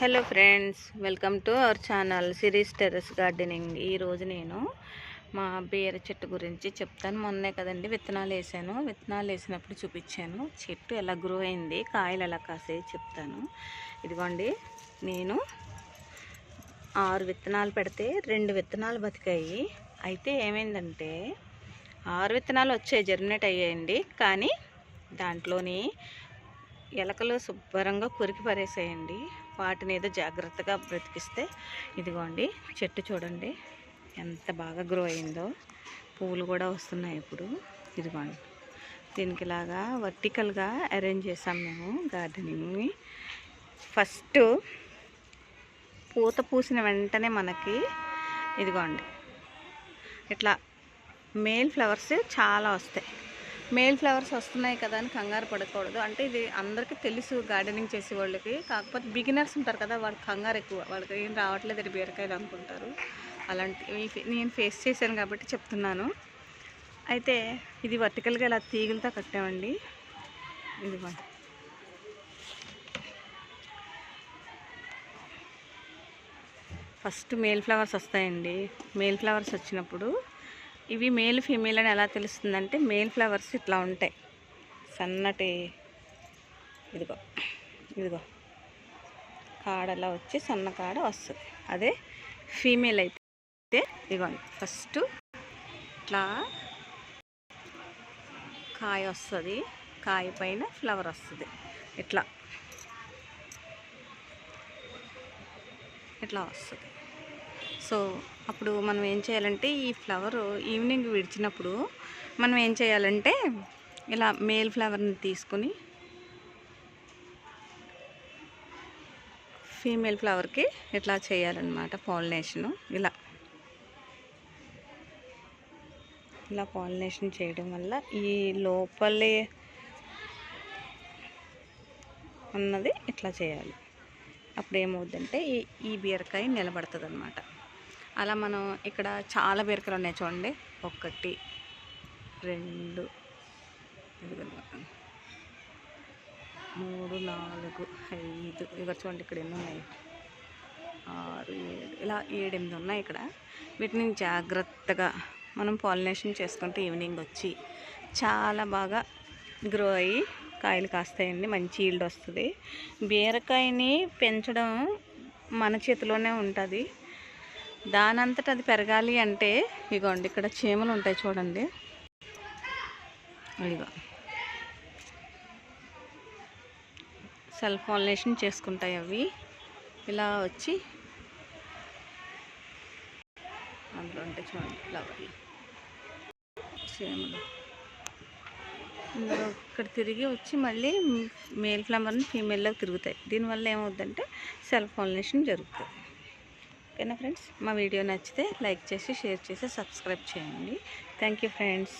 Hello friends welcome to our channel series terrace gardening. ఈరోజు నేను మా బీర చెట్టు గురించి చెప్తాను. మొన్నే కదండి విత్తనాలు వేసాను. విత్తనాలు వేసినప్పుడు చూపించాను. చెట్టు ఎలా గ్రో అయింది కాయలు ఎలా కాసాయి చెప్తాను. ఇదిగోండి నేను ఆరు విత్తనాలు పెడితే రెండు విత్తనాలు బతికాయి. అయితే ఏమైందంటే ఆరు విత్తనాలు వచ్చాయి జర్మినేట్ అయ్యాయండి. కానీ దాంట్లోని ఎలకలు శుభ్రంగా కురికి పరేసాయండి వాటిని ఏదో జాగ్రత్తగా బ్రతికిస్తే ఇదిగోండి చెట్టు చూడండి ఎంత బాగా గ్రో అయిందో. పువ్వులు కూడా వస్తున్నాయి ఇప్పుడు. ఇదిగోండి దీనికి ఇలాగా వర్టికల్గా అరేంజ్ చేసాం మేము గార్డెనింగ్ని ఫస్ట్ పూత పూసిన వెంటనే మనకి ఇదిగోండి ఇట్లా మేల్ ఫ్లవర్స్ చాలా వస్తాయి. మేల్ ఫ్లవర్స్ వస్తున్నాయి కదా అని కంగారు పడకూడదు. అంటే ఇది అందరికీ తెలుసు గార్డెనింగ్ చేసే వాళ్ళకి కాకపోతే బిగినర్స్ ఉంటారు కదా వాళ్ళకి కంగారు ఎక్కువ. వాళ్ళకి ఏం రావట్లేదు ఇది బీరకాయలు అనుకుంటారు. అలాంటి నేను ఫేస్ చేశాను కాబట్టి చెప్తున్నాను. అయితే ఇది వర్టికల్గా ఇలా తీగలతో కట్టామండి. ఇది ఫస్ట్ మేల్ ఫ్లవర్స్ వస్తాయండి. మేల్ ఫ్లవర్స్ వచ్చినప్పుడు ఇవి మేల్ ఫీమేల్ అని ఎలా తెలుస్తుందంటే మేల్ ఫ్లవర్స్ ఇట్లా ఉంటాయి. సన్నటి ఇదిగో ఇదిగో. కాడలా వచ్చి సన్న కాడ వస్తుంది. అదే ఫీమేల్ అయితే ఇదిగోండి ఫస్ట్ ఇట్లా కాయ వస్తుంది. కాయ పైన ఫ్లవర్ వస్తుంది. ఇట్లా. ఇట్లా వస్తుంది. సో అప్పుడు మనం ఏం చేయాలంటే ఈ ఫ్లవర్ ఈవినింగ్ విడిచినప్పుడు మనం ఏం చేయాలంటే ఇలా మేల్ ఫ్లవర్ని తీసుకుని ఫీమేల్ ఫ్లవర్కి ఇట్లా చేయాలన్నమాట పాలినేషను ఇలా. ఇలా పాలినేషన్ చేయడం వల్ల ఈ లోపలే ఉన్నది ఇట్లా చేయాలి. అప్పుడు ఏమవుద్దంటే ఈ ఈ బీరకాయ నిలబడుతుంది అనమాట అలా మనం ఇక్కడ చాలా బీరకాయలు ఉన్నాయి చూడండి. ఒకటి రెండు మూడు నాలుగు ఐదు. ఇక్కడ చూడండి ఇక్కడ ఎన్ని ఉన్నాయి? ఆరు ఏడు. ఇలా ఏడెనిమిది ఉన్నాయి ఇక్కడ. వీటిని జాగ్రత్తగా మనం పాలినేషన్ చేసుకుంటే ఈవినింగ్ వచ్చి చాలా బాగా గ్రో అయ్యి కాయలు కాస్తాయండి. మంచి ఈల్డ్ వస్తుంది. బీరకాయని పెంచడం మన చేతిలోనే ఉంటుంది. దానంతట అది పెరగాలి అంటే ఇగోండి ఇక్కడ చీమలు ఉంటాయి చూడండి. ఇదిగో. సెల్ఫ్ పాలినేషన్ చేసుకుంటాయి అవి. ఇలా వచ్చి అందులో ఉంటాయి చూడండి ఫ్లవర్లు. చీమలు. ఇందులో ఇక్కడ తిరిగి వచ్చి మళ్ళీ మేల్ ఫ్లవర్ని ఫీమేల్లోకి తిరుగుతాయి. దీనివల్ల ఏమవుద్దంటే సెల్ఫ్ పాలినేషన్ జరుగుతుంది. ఓకేనా ఫ్రెండ్స్? మా వీడియో నచ్చితే లైక్ చేసి షేర్ చేసి సబ్స్క్రైబ్ చేయండి. Thank you friends.